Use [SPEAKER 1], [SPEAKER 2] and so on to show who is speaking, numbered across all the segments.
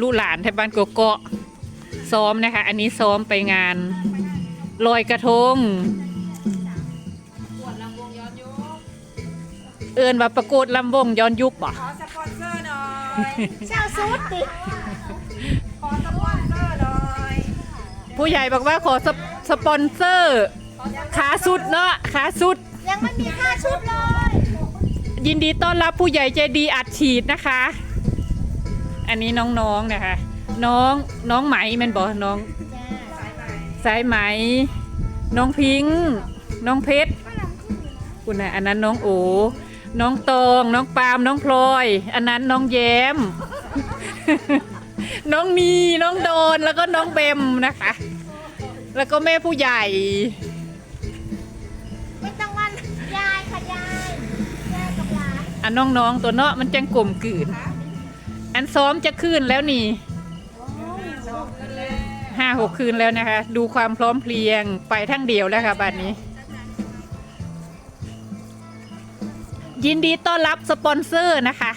[SPEAKER 1] ลูกหลานที่บ้านกเกาะซ้อมนะคะ อันนี้ซ้อมไปงานลอยกระทงเอินว่าประกวดลำวงย้อนยุคบ่
[SPEAKER 2] ขอสปอนเซอร์หน่อย
[SPEAKER 3] เจ้าซูดติ
[SPEAKER 2] ขอสปอนเซอร์หน่อย
[SPEAKER 1] ผู้ใหญ่บอกว่าขอสปสปอนเซอร์ขาสุดเนาะขาสุด
[SPEAKER 3] ยังไม่มีค่าชุดเลย
[SPEAKER 1] ยินดีต้อนรับผู้ใหญ่ใจดีอัดฉีดนะคะ อันนี้น้องๆนะคะ น้องน้องไหมแมันบอกน้อง สายไหม น้องพิงค์น้องเพชรคุณนะอันนั้นน้องโอน้องตองน้องปาล์มน้องพลอย อันนั้นน้องแย้ม น้องมีน้องโดนแล้วก็น้องเบมนะคะ แล้วก็แม่ผู้ใหญ่
[SPEAKER 3] ไม่ต้องวันยายค่ะยายยายกับหลาน
[SPEAKER 1] อันน้องๆตัวเนาะมันจังกลมกลืน อันซ้อมจะคืนแล้วนี่ห้าหกคืนแล้วนะคะ ดูความพร้อมเพรียงไปทั้งเดียวแล้วค่ะบัดนี้ ยินดีต้อนรับสปอนเซอร์นะคะ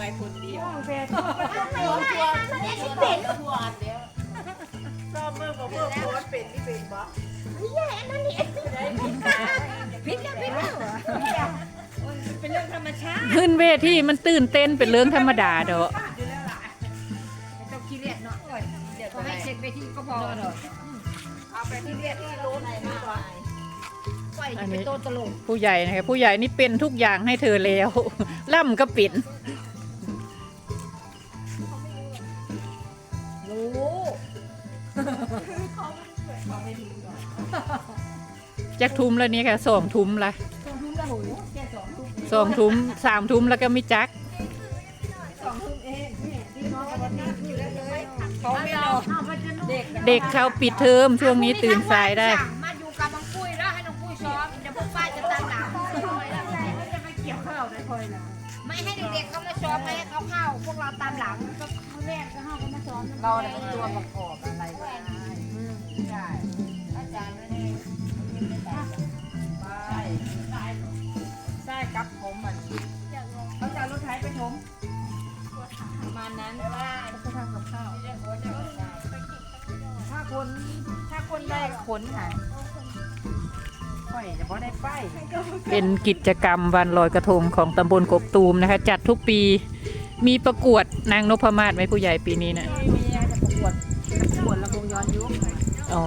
[SPEAKER 2] อะไรคนเดียว
[SPEAKER 3] ไม่ได้นะมันเอ็กซ์เป็น
[SPEAKER 2] ชอบเมื่อบอกเมื่อโพสเป็นที่เป็นบอ
[SPEAKER 3] ยายอันนั้นนี่เอ็กซ์เป็นพิษกันพิษแล้ว
[SPEAKER 2] เป็นเรื่องธรรมชาติ
[SPEAKER 1] ขึ้นเวทีมันตื่นเต้นเป็นเรื่องธรรมดาเด้อ
[SPEAKER 2] ต้องคิดเรียดเนาะเดี๋ยวให้เช็คไปที่ก็พอเอาไปที่เรียดที่รู้ไหนมากกว่า
[SPEAKER 1] อันนี้ผู้ใหญ่นะคะผู้ใหญ่นี่เป็นทุกอย่างให้เธอแล้วล่ำก็ปิ่น
[SPEAKER 2] รู้
[SPEAKER 1] จักทุ้มแล้วนี่ค่ะสองทุ้มละสองทุ้มสามทุ้มแล้วก็ไม่จัก
[SPEAKER 2] เขาไม่รอเด็ก
[SPEAKER 1] เด็กเขาปิดเทอมช่วงนี้ตื่นสายได้
[SPEAKER 3] มาอยู่กับน้องปุ้ยแล้วให้น้องปุ้ยซ้อมเดี๋ยวพวกป้าจะตามหลังจะไปเกี่ยวข้าวได้คอยนะไม่ให้เด็กๆเขามาซ้อมไม่ให้เขาเข้า พวกเราตามหลังก็เขาแรกก็ เรา
[SPEAKER 2] เนี่ยเป็นตัวประกอบอะไรก็ได้ใช่อาจารย์ไม่ได้ใช่ใช่กับผมเหมันเขาจะเอารถไถไปถมประมาณนั้นว่าจะทำกับข้าวถ้าคนถ้าคนได้ขนค่ะค่อยจะได้ไป
[SPEAKER 1] เป็นกิจกรรมวันลอยกระทงของตำบลกกตูมนะคะ จัดทุกปี มีประกวดนางนพมาศไหมผู้ใหญ่ปีนี้นะ
[SPEAKER 2] ไม่มีอะไรจะประกวดประกวดลำวงย้อนยุค
[SPEAKER 1] อ๋อ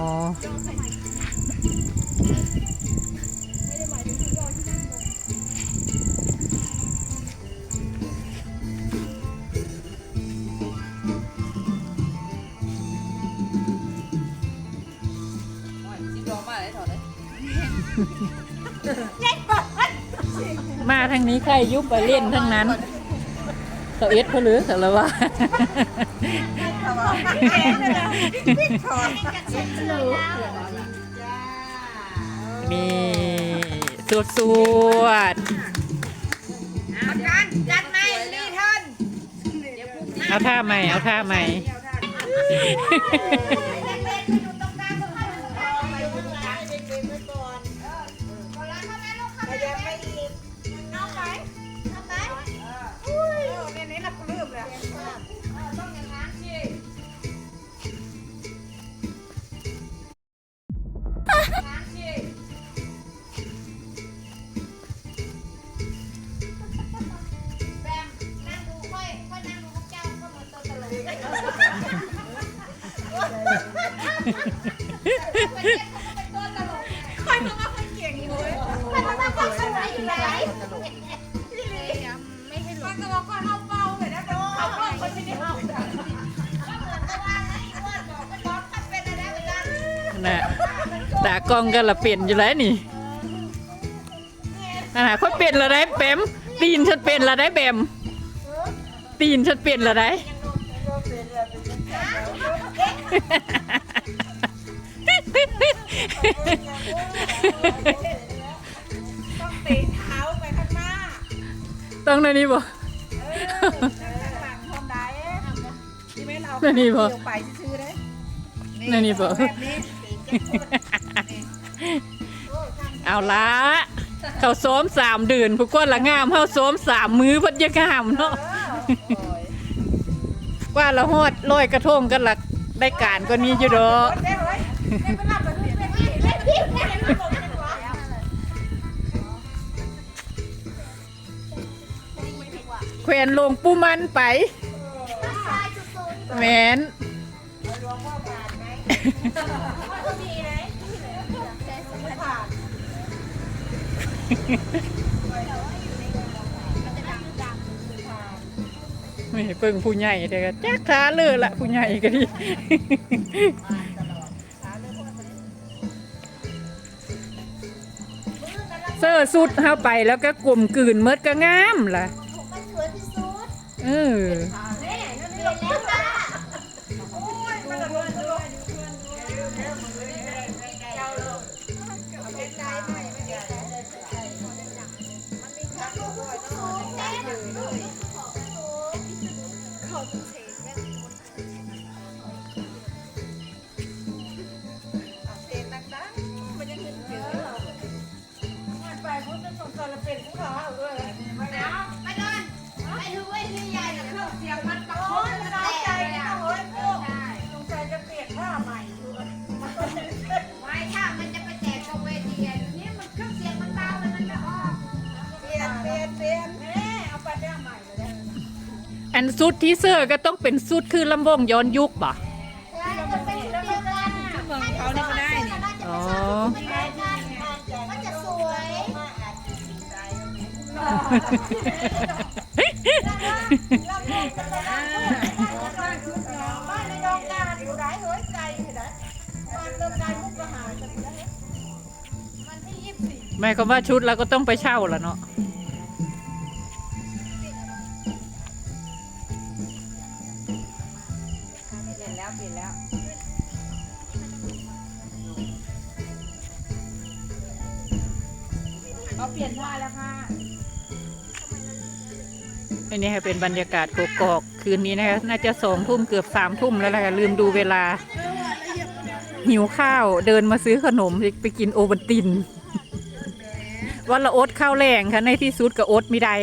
[SPEAKER 2] สิบสองมาเลยถอดเลย
[SPEAKER 1] มาทางนี้ใครยุบไปเล่นทั้งนั้น เขาเอสเขาหรือเขาละว่านี่สวดสวด
[SPEAKER 2] กันจัดไหมรีเทิร์น
[SPEAKER 1] เอาท่าใหม่เอาท่าใหม่
[SPEAKER 3] ค่อยมาว่าค่อยเก่งเลยค่อยมาว่าค่อยสวยอยู่ไหนไม่ให้หลงก็บอกว่าเอาเบาเลยนะเอาเบาคนไม่ได้เอาก็เหมือนกับว่าน่ะไรเหมือนกัน
[SPEAKER 1] น่ะตากล้องก็ละเปลี่ยนอยู่แล้วนี่อ่าค่อยเปลี่ยนละได้เปมตีนฉันเป็นละได้แบมตีนฉันเป็นละได้
[SPEAKER 2] ต้องเตะเท้าไปข้างหน้า
[SPEAKER 1] ต้องในนี้บ่
[SPEAKER 2] เออ
[SPEAKER 1] นั่นนี่บ่
[SPEAKER 2] เดี๋ยวไปซื้อได้
[SPEAKER 1] นั่นนี่บ่
[SPEAKER 2] แบบนี้
[SPEAKER 1] เอาละเขาซ้อมสามเดือนพวกคนละงามเฮาซ้อมสามมือเพัดยังงามเนาะ ว่าละฮอดลอยกระทงกันหละได้การก็นี้อยู่ดอก
[SPEAKER 2] เด้เด้ไปรับไปเล่นพี่เล่นพี่เล่นพี่บอกกันวะ
[SPEAKER 1] แขวนลงปูมันไปแมน ไม่เพิ่งผู้ใหญ่เด็กจักท้าเลือละผู้ใหญ่ก็ดีเสื้อสุดเข้าไปแล้วก็กลมกลืนเมดก็งามล่ะเออ
[SPEAKER 2] อันสุด
[SPEAKER 3] ที่เสื้
[SPEAKER 2] อก็
[SPEAKER 3] ต้องเป็
[SPEAKER 2] น
[SPEAKER 1] สุดคือลำวงย้อนยุคป่ะ
[SPEAKER 3] ใช่จะเป็นชุดเดียวกัน
[SPEAKER 2] เมืองเขานี่ก็ได้นี่
[SPEAKER 1] อ๋อ
[SPEAKER 3] มันจะสวย
[SPEAKER 2] บ้านในดองการอยู่ได้เฮ้ยใจอยู่ได้บ้านเริ่มได้มุกก็หายกันได้
[SPEAKER 3] มันที่ยี่สิบสี่
[SPEAKER 1] หมายความว่าชุดเราก็ต้องไปเช่าละเนาะ
[SPEAKER 2] เขาเปลี่ยนผ้าแล้วค่ะ
[SPEAKER 1] อันนี้ค่ะเป็นบรรยากาศกกอกคืนนี้นะคะน่าจะสองทุ่มเกือบสามทุ่มแล้วแหละค่ะลืมดูเวลา หิวข้าวเดินมาซื้อขนมไปกินโอวัลติน วันละอดข้าวแรงค่ะในที่สุดก็อดไม่ได้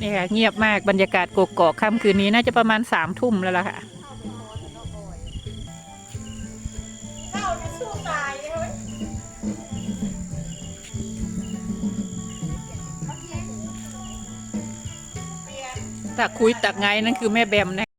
[SPEAKER 1] นี่ค่ะเงียบมากบรรยากาศกกอกค่ำคืนนี้น่าจะประมาณสามทุ่มแล้วล่ะค่ะ ตักคุยตักไงนั่นคือแม่แบมนะ